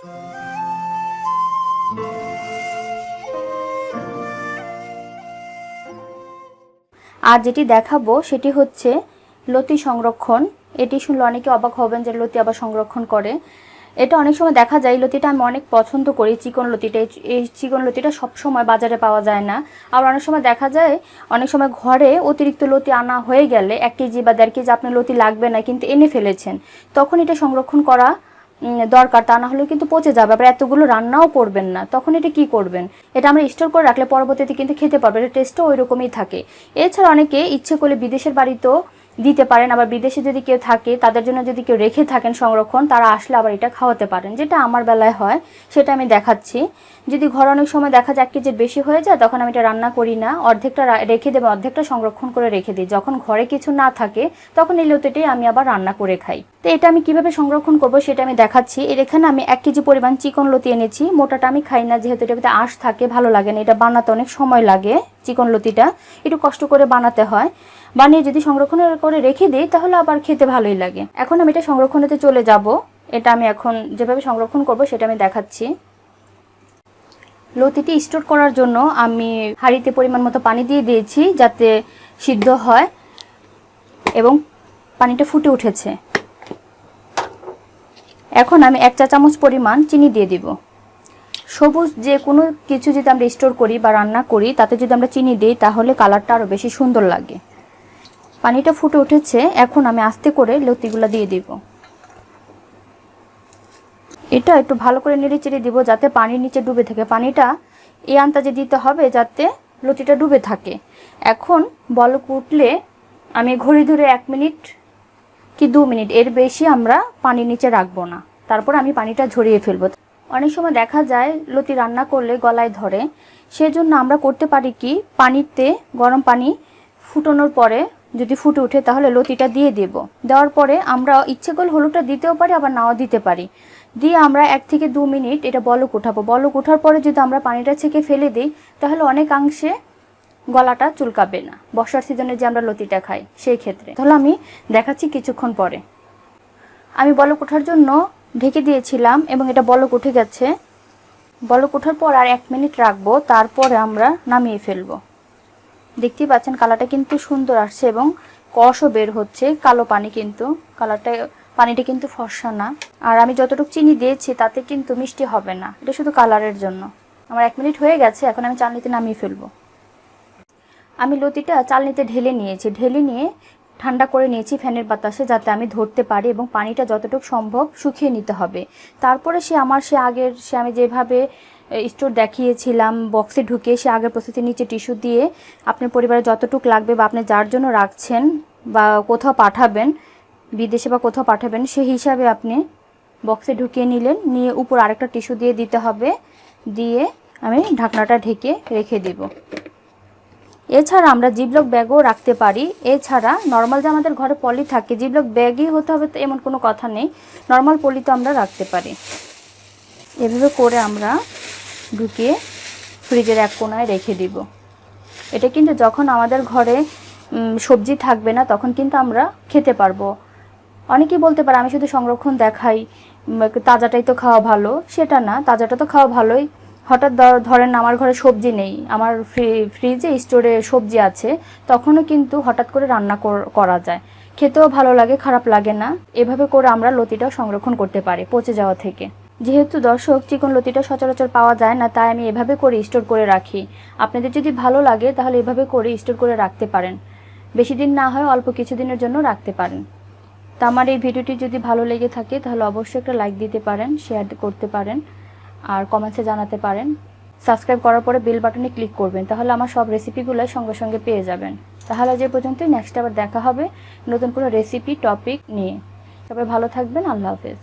আর যেটি দেখাবো সেটি হচ্ছে লতি সংরক্ষণ। এটি শুনলে অনেকে অবাক হবেন যে লতি আবার সংরক্ষণ করে। এটা অনেক সময় দেখা যায়, লতিটা আমি অনেক পছন্দ করি, চিকন লতিটা। এই- চিকন লতিটা সব সময় বাজারে পাওয়া যায় না। আর অনেক সময় দেখা যায়, অনেক সময় ঘরে অতিরিক্ত লতি আনা হয়ে গেলে, এক কেজি বা দেড় কেজি আপনার লতি লাগবে না, কিন্তু এনে ফেলেছেন। তখন এটা সংরক্ষণ করা দরকার, তা না হলে কিন্তু পচে যাবে। আবার এতগুলো রান্নাও করবেন না, তখন এটা কি করবেন? এটা আমরা স্টোর করে রাখলে পরবর্তীতে কিন্তু খেতে পারব। এটা টেস্টও ওই রকমই থাকে। এছাড়া অনেকে ইচ্ছে করলে বিদেশের বাড়িতেও দিতে পারেন। আবার বিদেশে যদি কেউ থাকে, তাদের জন্য যদি কেউ রেখে থাকেন সংরক্ষণ, তারা আসলে আবার এটা খাওয়াতে পারেন। যেটা আমার বেলায় হয়, সেটা আমি দেখাচ্ছি। যদি ঘর অনেক সময় দেখা যায়, এক কেজির বেশি হয়ে যায়, তখন আমি এটা রান্না করি না। অর্ধেকটা রেখে দেবো, অর্ধেকটা সংরক্ষণ করে রেখে দিই। যখন ঘরে কিছু না থাকে, তখন এই লতিটাই আমি আবার রান্না করে খাই। তো এটা আমি কীভাবে সংরক্ষণ করব, সেটা আমি দেখাচ্ছি। এর এখানে আমি এক কেজি পরিমাণ চিকন লতি এনেছি। মোটাটা আমি খাই না, যেহেতু এটার ভিতরে আঁশ থাকে, ভালো লাগে না। এটা বানাতে অনেক সময় লাগে, চিকন লতিটা। একটু কষ্ট করে বানাতে হয়। বানিয়ে যদি সংরক্ষণ করে রেখে দিই, তাহলে আবার খেতে ভালোই লাগে। এখন আমি এটা সংরক্ষণেতে চলে যাব। এটা আমি এখন যেভাবে সংরক্ষণ করব, সেটা আমি দেখাচ্ছি। লতিটি স্টোর করার জন্য আমি হাঁড়িতে পরিমাণ মতো পানি দিয়ে দিয়েছি যাতে সিদ্ধ হয় এবং পানিটা ফুটে উঠেছে। এখন আমি এক চা চামচ পরিমাণ চিনি দিয়ে দিব। সবুজ যে কোনো কিছু যদি আমরা স্টোর করি বা রান্না করি, তাতে যদি আমরা চিনি দিই, তাহলে কালারটা আরও বেশি সুন্দর লাগে। পানিটা ফুটে উঠেছে, এখন আমি আস্তে করে লতিগুলো দিয়ে দিব। এটা একটু ভালো করে নেড়ে চেড়ে দিব যাতে পানির নিচে ডুবে থাকে। পানিটা এই আন্তাজে দিতে হবে যাতে লতিটা ডুবে থাকে। এখন বলক উঠলে আমি ঘড়ি ধরে এক মিনিট কি দু মিনিট, এর বেশি আমরা পানির নিচে রাখব না। তারপর আমি পানিটা ঝরিয়ে ফেলব। অনেক সময় দেখা যায় লতি রান্না করলে গলায় ধরে। সেজন্য আমরা করতে পারি কি, পানিতে গরম পানি ফুটানোর পরে যদি ফুটে ওঠে, তাহলে লতিটা দিয়ে দেব। দেওয়ার পরে আমরা ইচ্ছে করলে হলুদটা দিতেও পারি, আবার নাও দিতে পারি। দিয়ে আমরা এক থেকে দু মিনিট এটা বলক উঠাবো। বলক ওঠার পরে যদি আমরা পানিটা ছেঁকে ফেলে দিই, তাহলে অনেকাংশে গলাটা চুলকাবে না। বর্ষার সিজনে যে আমরা লতিটা খাই, সেই ক্ষেত্রে। তাহলে আমি দেখাচ্ছি কিছুক্ষণ পরে। আমি বলক ওঠার জন্য ঢেকে দিয়েছিলাম এবং এটা বলক উঠে গেছে। বলক ওঠার পর আর এক মিনিট রাখব, তারপরে আমরা নামিয়ে ফেলব। দেখতেই পাচ্ছেন কালারটা কিন্তু সুন্দর আসছে এবং কষও বের হচ্ছে। কালো পানি কিন্তু কালারটা পানিটা কিন্তু ফর্সা না আর আমি যতটুকু চিনি দিয়েছি, তাতে কিন্তু মিষ্টি হবে না। এটা শুধু কালারের জন্য। আমার এক মিনিট হয়ে গেছে, এখন আমি চালনিতে নামিয়ে ফেলব। আমি লতিটা চালনিতে ঢেলে নিয়েছি। ঢেলে নিয়ে ঠান্ডা করে নিয়েছি ফ্যানের বাতাসে যাতে আমি ধরতে পারি এবং পানিটা যতটুকু সম্ভব শুকিয়ে নিতে হবে। তারপরে সে আমার, সে আগের, সে আমি যেভাবে স্টোর দেখিয়েছিলাম বক্সে ঢুকিয়ে সে আগের প্রস্তুতির নিচে টিস্যু দিয়ে আপনার পরিবারে যতটুকু লাগবে বা আপনি যার জন্য রাখছেন বা কোথাও পাঠাবেন, বিদেশে বা কোথাও পাঠাবেন, সেই হিসাবে আপনি বক্সে ঢুকিয়ে নিলেন, নিয়ে উপর আরেকটা টিস্যু দিয়ে দিতে হবে, দিয়ে আমি ঢাকনাটা ঢেকে রেখে দেবো। এছাড়া আমরা জিবলক ব্যাগও রাখতে পারি। এছাড়া নর্মাল যে আমাদের ঘরে পলি থাকে জিবলক ব্যাগই হতে হবে তো এমন কোনো কথা নেই। নর্মাল পলি তো আমরা রাখতে পারি। এভাবে করে আমরা ঢুকিয়ে ফ্রিজের এক কোনায় রেখে দিব। এটা কিন্তু যখন আমাদের ঘরে সবজি থাকবে না, তখন কিন্তু আমরা খেতে পারব। অনেকেই বলতে পারে, আমি শুধু সংরক্ষণ দেখাই তাজাটাই তো খাওয়া ভালো। সেটা না, তাজাটা তো খাওয়া ভালোই। হঠাৎ ধরেন আমার ঘরে সবজি নেই, আমার ফ্রি- ফ্রিজে, স্টোরে সবজি আছে, তখনও কিন্তু হঠাৎ করে রান্না করা যায়। খেতেও ভালো লাগে, খারাপ লাগে না। এভাবে করে আমরা লতিটাও সংরক্ষণ করতে পারি, পচে যাওয়া থেকে। যেহেতু দর্শক চিকন লতিটা সচরাচর পাওয়া যায় না, তাই আমি এভাবে করে স্টোর করে রাখি। আপনাদের যদি ভালো লাগে, তাহলে এভাবে করে স্টোর করে রাখতে পারেন। বেশি দিন না হয় অল্প কিছুদিনের জন্য রাখতে পারেন। তা আমার এই ভিডিওটি যদি ভালো লেগে থাকে, তাহলে অবশ্যই একটা লাইক দিতে পারেন শেয়ার করতে পারেন, আর কমেন্টসে জানাতে পারেন। সাবস্ক্রাইব করার পরে বেল বাটনে ক্লিক করবেন, তাহলে আমার সব রেসিপিগুলো সঙ্গে সঙ্গে পেয়ে যাবেন। তাহলে যে পর্যন্তই নেক্সট আবার দেখা হবে নতুন কোনো রেসিপি টপিক নিয়ে। সবাই ভালো থাকবেন, আল্লাহ হাফেজ।